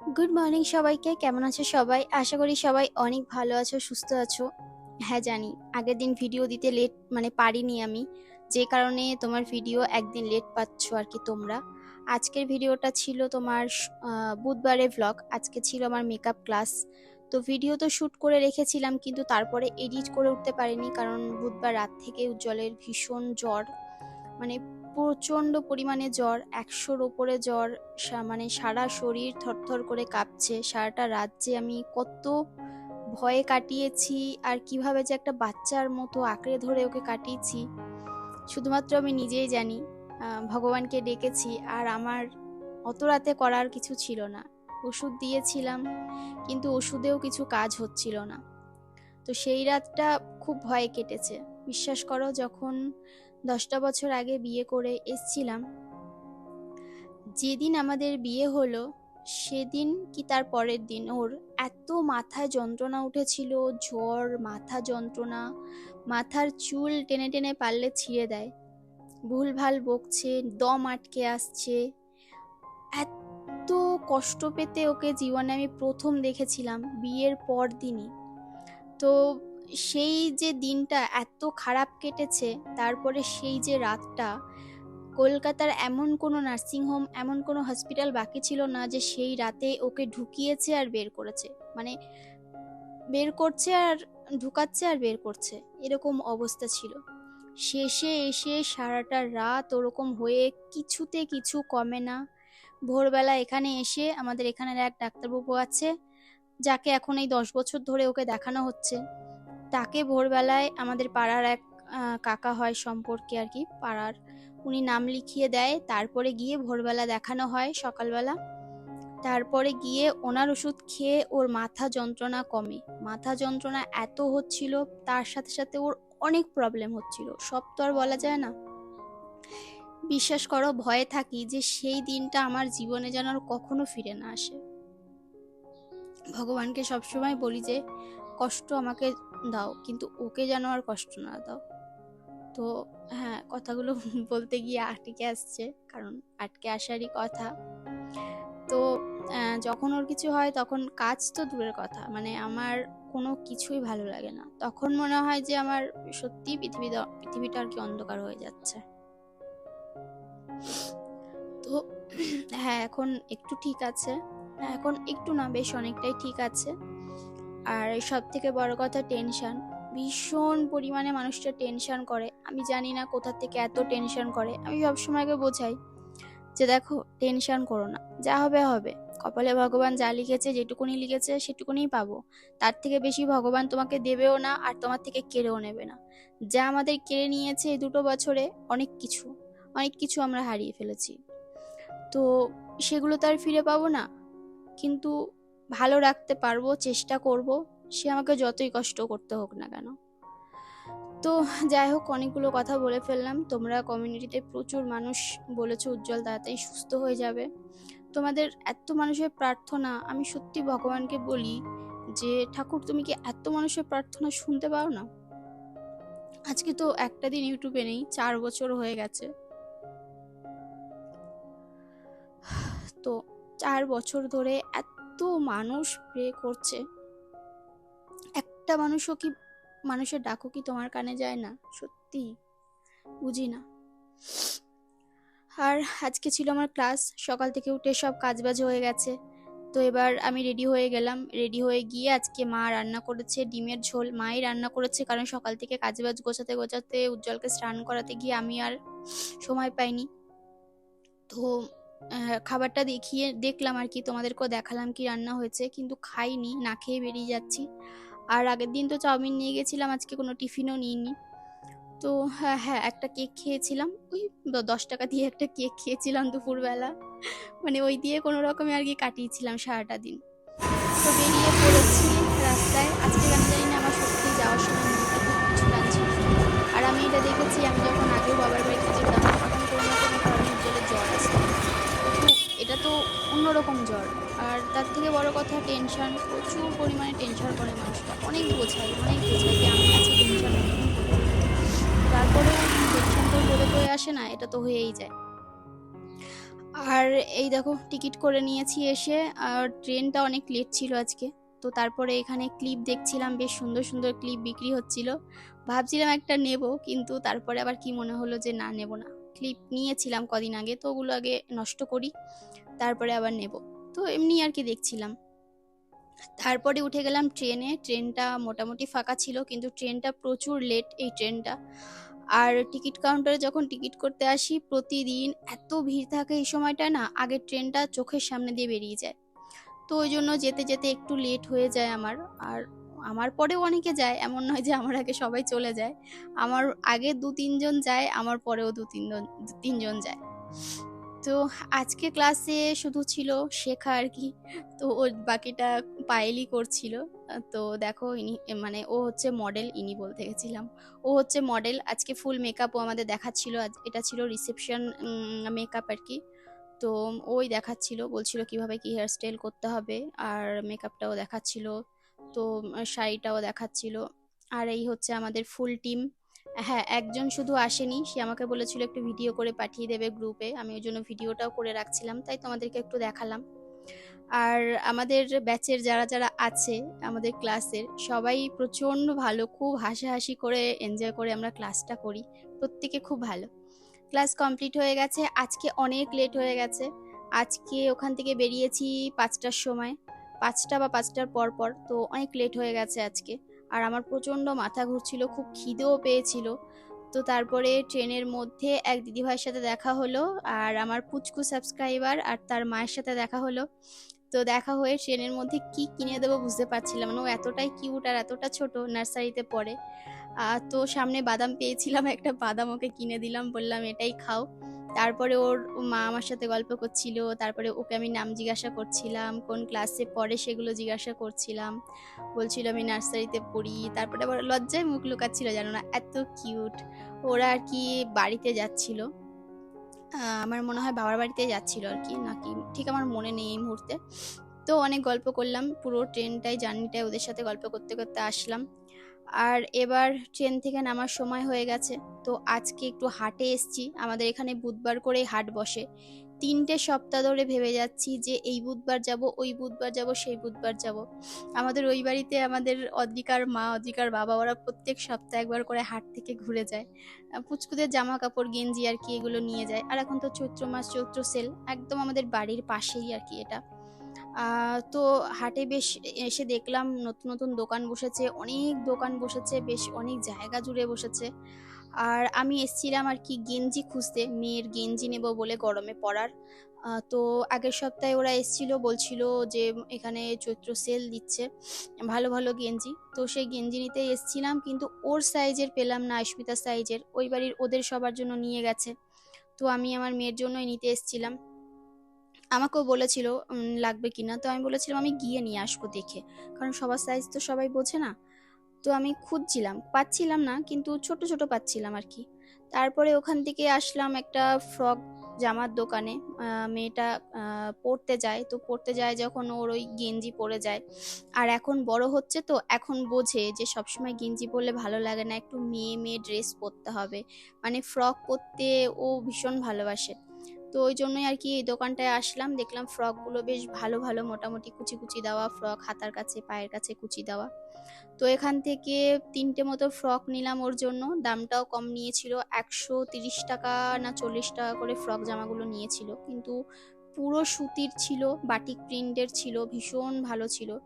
Good morning সবাইকে, কেমন আছো সবাই? আশা করি সবাই অনেক ভালো আছো, সুস্থ আছো। হ্যাঁ জানি, আগের দিন ভিডিও দিতে লেট মানে পারিনি আমি। যে কারণে তোমার ভিডিও একদিন লেট পাচ্ছ আর কি তোমরা। আজকের ভিডিওটা ছিল তোমার বুধবারের ভ্লগ আজকে ছিল আমার মেকআপ ক্লাস তো ভিডিও তো শ্যুট করে রেখেছিলাম, কিন্তু তারপরে এডিট করে উঠতে পারিনি কারণ বুধবার রাত থেকে উজ্জ্বলের ভীষণ জ্বর। মানে প্রচণ্ড পরিমাণে জ্বর, একশোর ওপরে জ্বর মানে সারা শরীর থরথর করে কাঁপছে। সারাটা রাত যে আমি কত ভয়ে কাটিয়েছি আর কীভাবে যে একটা বাচ্চার মতো আঁকড়ে ধরে ওকে কাটিয়েছি, শুধুমাত্র আমি নিজেই জানি। ভগবানকে ডেকেছি আর আমার অত রাতে করার কিছু ছিল না। ওষুধ দিয়েছিলাম কিন্তু ওষুধেও কিছু কাজ হচ্ছিল না। তো সেই রাতটা খুব ভয়ে কেটেছে। বিশ্বাস করো, যখন দশটা বছর আগে বিয়ে করে এসছিলাম। যেদিন আমাদের বিয়ে হলো, সেদিন কি তার পরের দিন? ওর এত মাথায় যন্ত্রণা উঠেছিল, জ্বর, মাথা যন্ত্রণা, মাথার চুল টেনে টেনে পারলে ছিঁড়ে দেয়। ভুলভাল বকছে, দম আটকে আসছে। এত কষ্ট পেতে ওকে জীবনে আমি প্রথম দেখেছিলাম, বিয়ের পর দিনই। তো সেই যে দিনটা এত খারাপ কেটেছে, তারপরে সেই যে রাতটা, কলকাতার এমন কোনো নার্সিংহোম এমন কোনো হসপিটাল বাকি ছিল না যে সেই রাতে ওকে ঢুকিয়েছে আর বের করেছে। মানে বের করছে আর ঢুকাচ্ছে আর বের করছে, এরকম অবস্থা ছিল। শেষে এসে সারাটা রাত ওরকম হয়ে কিছুতে কিছু কমে না। ভোরবেলা এখানে এসে আমাদের এখানের এক ডাক্তারবাবু আছে, যাকে এখন এই দশ বছর ধরে ওকে দেখানো হচ্ছে। তাকে ভোরবেলায় আমাদের পাড়ার এক কাকা হয় সম্পর্কে আর কি, পাড়ার। উনি নাম লিখিয়ে দেয়, তারপরে গিয়ে ভোরবেলা দেখানো হয় সকালবেলা। তারপরে গিয়ে ওনার ওষুধ খেয়ে ওর মাথা যন্ত্রণা কমে। মাথা যন্ত্রণা এত হচ্ছিল, তার সাথে সাথে ওর অনেক প্রবলেম হচ্ছিল। সব তো আর বলা যায় না। বিশ্বাস করো, ভয়ে থাকি যে সেই দিনটা আমার জীবনে যেন আর কখনো ফিরে না আসে। ভগবানকে সবসময় বলি যে কষ্ট আমাকে দাও কিন্তু ওকে যেন আর কষ্ট না দাও। তো হ্যাঁ কথাগুলো বলতে গিয়ে আটকে আসছে কারণ আটকে আসারই কথা। তো যখন ওর কিছু হয় তখন কাজ তো দূরের কথা মানে আমার কোনো কিছুই ভালো লাগে না। তখন মনে হয় যে আমার সত্যি পৃথিবী পৃথিবীটা আর কি অন্ধকার হয়ে যাচ্ছে। তো হ্যাঁ এখন একটু ঠিক আছে। হ্যাঁ, এখন একটু না বেশ অনেকটাই ঠিক আছে। আর সব থেকে বড় কথা টেনশন ভীষণ পরিমাণে মানুষটা টেনশন করে। আমি জানি না কোথা থেকে এত টেনশন করে। আমি সবসময়কে বোঝাই যে দেখো টেনশন করো না। যা হবে হবে। কপালে ভগবান যা লিখেছে, যেটুকুনি লিখেছে সেটুকুনি পাবো। তার থেকে বেশি ভগবান তোমাকে দেবেও না আর তোমার থেকে কেড়েও নেবে না। যা আমাদের কেড়ে নিয়েছে এই দুটো বছরে অনেক কিছু। অনেক কিছু আমরা হারিয়ে ফেলেছি। তো সেগুলো তো আর ফিরে পাবো না। কিন্তু ভালো রাখতে পারব, চেষ্টা করব, সে আমাকে যতই কষ্ট করতে হোক না কেন। তো যাই হোক, অনেকগুলো কথা বলে ফেললাম। তোমরা কমিউনিটিতে প্রচুর মানুষ বলেছ, উজ্জ্বল তাড়াতাড়ি সুস্থ হয়ে যাবে। তোমাদের এত মানুষের প্রার্থনা, আমি সত্যি ভগবানকে বলি যে, ঠাকুর, তুমি কি এত মানুষের প্রার্থনা শুনতে পাও না? আজকে তো একটা দিন ইউটিউবে নেই, চার বছর হয়ে গেছে। তো চার বছর ধরে এত মানুষ প্রে করছে। একটা মানুষও কি মানুষের ডাকও কি তোমার কানে যায় না? সত্যি? বুঝি না। আর আজকে ছিল আমার ক্লাস, সকাল থেকে উঠে সব কাজবাজ হয়ে গেছে। তো এবার আমি রেডি হয়ে গেলাম। রেডি হয়ে গিয়ে আজকে মা রান্না করেছে ডিমের ঝোল। মাই রান্না করেছে কারণ সকাল থেকে কাজবাজ গোছাতে গোছাতে উজ্জ্বলকে স্নান করাতে গিয়ে আমি আর সময় পাইনি। তো খাবারটা দেখিয়ে দেখলাম আর কি, তোমাদেরকেও দেখালাম কি রান্না হয়েছে, কিন্তু খাইনি, না খেয়ে বেরিয়ে যাচ্ছি। আর আগের দিন তো চাউমিন নিয়ে গেছিলাম, আজকে কোনো টিফিনও নিইনি। তো হ্যাঁ হ্যাঁ একটা কেক খেয়েছিলাম, ওই দশ টাকা দিয়ে একটা কেক খেয়েছিলাম দুপুরবেলা। মানে ওই দিয়ে কোনো রকমে আর কি কাটিয়েছিলাম সারাটা দিন। তো বেরিয়ে পড়েছি রাস্তায়, আজকে কেন জানি না আমার সত্যি যাওয়ার সময় খুব কিছু আর আমি এটা দেখেছি, আমি যখন আগেও বাবার বাড়িতে যেতাম অন্যরকম জ্বর। আর তার থেকে বড় কথা টেনশন প্রচুর পরিমাণে টেনশন করে মানুষটা। অনেক বোঝায়, অনেক বোঝাই যে আমি আছি টেনশন তারপরে টেনশন তো বলে বয়ে আসে না, এটা তো হয়েই যায়। আর এই দেখো টিকিট করে নিয়েছি এসে, আর ট্রেনটা অনেক লেট ছিল আজকে। তো তারপরে এখানে ক্লিপ দেখছিলাম, বেশ সুন্দর সুন্দর ক্লিপ বিক্রি হচ্ছিল। ভাবছিলাম একটা নেব, কিন্তু তারপরে আবার কি মনে হলো যে না, নেব না। ক্লিপ নিয়েছিলাম কদিন আগে, তো ওগুলো আগে নষ্ট করি। তারপরে আবার নেব। তো এমনি আর কি দেখছিলাম। তারপরে উঠে গেলাম ট্রেনে। ট্রেনটা মোটামুটি ফাঁকা ছিল, কিন্তু ট্রেনটা প্রচুর লেট এই ট্রেনটা। আর টিকিট কাউন্টারে যখন টিকিট করতে আসি, প্রতিদিন এত ভিড় থাকে এই সময়টা না আগের ট্রেনটা চোখের সামনে দিয়ে বেরিয়ে যায়। তো ওই জন্য যেতে যেতে একটু লেট হয়ে যায় আমার। আর আমার পরেও অনেকে যায়, এমন নয় যে আমার আগে সবাই চলে যায়। আমার আগে দু তিনজন যায়, আমার পরেও দু তিনজন তিনজন যায়। তো আজকে ক্লাসে শুধু ছিল শেখা আর কি। তো ও বাকিটা পায়েলই করছিল। তো দেখো ইনি মানে ও হচ্ছে মডেল ইনি বলতে গেছিলাম। ও হচ্ছে মডেল আজকে ফুল মেকআপও আমাদের দেখাচ্ছিল। এটা ছিল রিসেপশন মেকআপ আর কি। তো ওই দেখাচ্ছিল, বলছিল কীভাবে কি হেয়ারস্টাইল করতে হবে। আর মেকআপটাও দেখাচ্ছিল। তো শাড়িটাও দেখাচ্ছিল। আর এই হচ্ছে আমাদের ফুল টিম হ্যাঁ একজন শুধু আসেনি। সে আমাকে বলেছিল একটু ভিডিও করে পাঠিয়ে দেবে গ্রুপে আমি ওই জন্য ভিডিওটাও করে রাখছিলাম, তাই তোমাদেরকে একটু দেখালাম। আর আমাদের ব্যাচের যারা যারা আছে আমাদের ক্লাসের সবাই প্রচণ্ড ভালো, খুব হাসাহাসি করে এনজয় করে আমরা ক্লাসটা করি। প্রত্যেকে খুব ভালো। ক্লাস কমপ্লিট হয়ে গেছে, আজকে অনেক লেট হয়ে গেছে। আজকে ওখান থেকে বেরিয়েছি পাঁচটার সময়, পাঁচটা বা পাঁচটার পর পর, তো অনেক লেট হয়ে গেছে আজকে। আর আমার প্রচণ্ড মাথা ঘুরছিল, খুব খিদেও পেয়েছিল। তো তারপরে ট্রেনের মধ্যে এক দিদিভাইয়ের সাথে দেখা হলো আর আমার পুচকু সাবস্ক্রাইবার আর তার মায়ের সাথে দেখা হলো। তো দেখা হয়ে ট্রেনের মধ্যে কি কিনে দেবো বুঝতে পারছিলাম না। ও এতটাই কিউট আর এতটা ছোট নার্সারিতে পড়ে। তো সামনে বাদাম পেয়েছিলাম, একটা বাদাম ওকে কিনে দিলাম, বললাম এটাই খাও। তারপরে ওর মা আমার সাথে গল্প করছিল, তারপরে ওকে আমি নাম জিজ্ঞাসা করছিলাম, কোন ক্লাসে পড়ে সেগুলো জিজ্ঞাসা করছিলাম। বলছিল আমি নার্সারিতে পড়ি, তারপরে আবার লজ্জায় মুখ লুকাচ্ছিল, জানো না, এত কিউট ওরা আর কি বাড়িতে যাচ্ছিল। আমার মনে হয় বাবার বাড়িতে যাচ্ছিল আর কি, নাকি ঠিক আমার মনে নেই এই মুহূর্তে। তো অনেক গল্প করলাম, পুরো ট্রেনটাই জার্নিটাই ওদের সাথে গল্প করতে করতে আসলাম। আর এবার ট্রেন থেকে নামার সময় হয়ে গেছে। তো আজকে একটু হাটে এসছি। আমাদের এখানে বুধবার করেই হাট বসে। তিনটে সপ্তাহ ধরে ভেবে যাচ্ছি যে এই বুধবার যাব, ওই বুধবার যাব, সেই বুধবার যাব। আমাদের ওই বাড়িতে আমাদের অদ্রিকার মা অদ্রিকার বাবা, ওরা প্রত্যেক সপ্তাহে একবার করে হাট থেকে ঘুরে যায়। পুচকুদের জামা কাপড় গেঞ্জি আর কি এগুলো নিয়ে যায়। আর এখন তো চৈত্র মাস, চৈত্র সেল। একদম আমাদের বাড়ির পাশেই আর কি এটা। তো হাটে বেশ এসে দেখলাম নতুন নতুন দোকান বসেছে, অনেক দোকান বসেছে, বেশ অনেক জায়গা জুড়ে বসেছে। আর আমি এসছিলাম আর কি গেঞ্জি খুঁজতে, মেয়ের গেঞ্জি নেব বলে গরমে পরার। তো আগের সপ্তাহে ওরা এসছিল, বলছিল যে এখানে চৈত্র সেল দিচ্ছে, ভালো ভালো গেঞ্জি। তো সেই গেঞ্জি নিতে এসছিলাম, কিন্তু ওর সাইজের পেলাম না আস্মিতার সাইজের। ওই বাড়ির ওদের সবার জন্য নিয়ে গেছে। তো আমি আমার মেয়ের জন্যই নিতে এসছিলাম। আমাকেও বলেছিল লাগবে কিনা তো আমি বলেছিলাম, আমি গিয়ে নিয়ে আসব দেখে। কারণ সবার সাইজ তো সবাই বোঝে না। তো আমি খুঁজছিলাম, পাচ্ছিলাম না, কিন্তু ছোট ছোট পাচ্ছিলাম আর কি। তারপরে ওখান থেকে আসলাম একটা ফ্রক জামার দোকানে। মেয়েটা পড়তে যায়। তো পড়তে যায় যখন ওর ওই গেঞ্জি পরে যায়। আর এখন বড় হচ্ছে তো, এখন বোঝে যে সবসময় গেঞ্জি পরলে ভালো লাগে না। একটু মেয়ে মেয়ে ড্রেস পরতে হবে। মানে ফ্রক পরতে ও ভীষণ ভালোবাসে। তো ওই জন্যই আর কি এই দোকানটায় আসলাম। দেখলাম ফ্রকগুলো বেশ ভালো ভালো, মোটামুটি কুচি কুচি দেওয়া ফ্রক, হাতার কাছে, পায়ের কাছে কুচি দেওয়া। তো এখান থেকে তিনটে মতো ফ্রক নিলাম ওর জন্য। দামটাও কম নিয়েছিল, একশো তিরিশ টাকা না চল্লিশ টাকা করে ফ্রক জামাগুলো নিয়েছিল। কিন্তু পুরো সুতির ছিল, বাটিক প্রিন্টের ছিল, ভীষণ ভালো ছিল।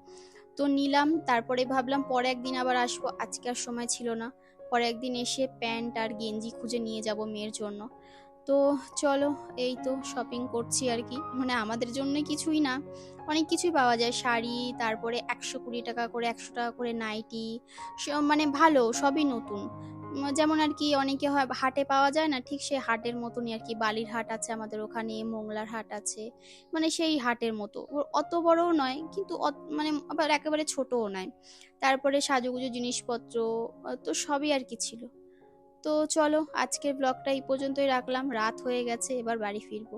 তো নিলাম, তারপরে ভাবলাম পরে একদিন আবার আসব। আজকে আর সময় ছিল না। পরে একদিন এসে প্যান্ট আর গেঞ্জি খুঁজে নিয়ে যাব মেয়ের জন্য। তো চলো, এই তো শপিং করছি আর কি। মানে আমাদের জন্য কিছুই না। অনেক কিছুই পাওয়া যায়। শাড়ি, তারপরে একশো কুড়ি টাকা করে, একশো টাকা করে নাইটি মানে ভালো, সবই নতুন। যেমন আর কি অনেকে হয়, হাটে পাওয়া যায় না, ঠিক সেই হাটের মতনই আর কি। বালির হাট আছে আমাদের ওখানে, মোংলার হাট আছে মানে সেই হাটের মতো। অত বড়ও নয়, কিন্তু মানে আবার একেবারে ছোটও নয়। তারপরে সাজুগুজু জিনিসপত্র তো সবই আর কি ছিল। তো চলো আজকের ব্লগটা এই পর্যন্তই রাখলাম। রাত হয়ে গেছে এবার বাড়ি ফিরবো।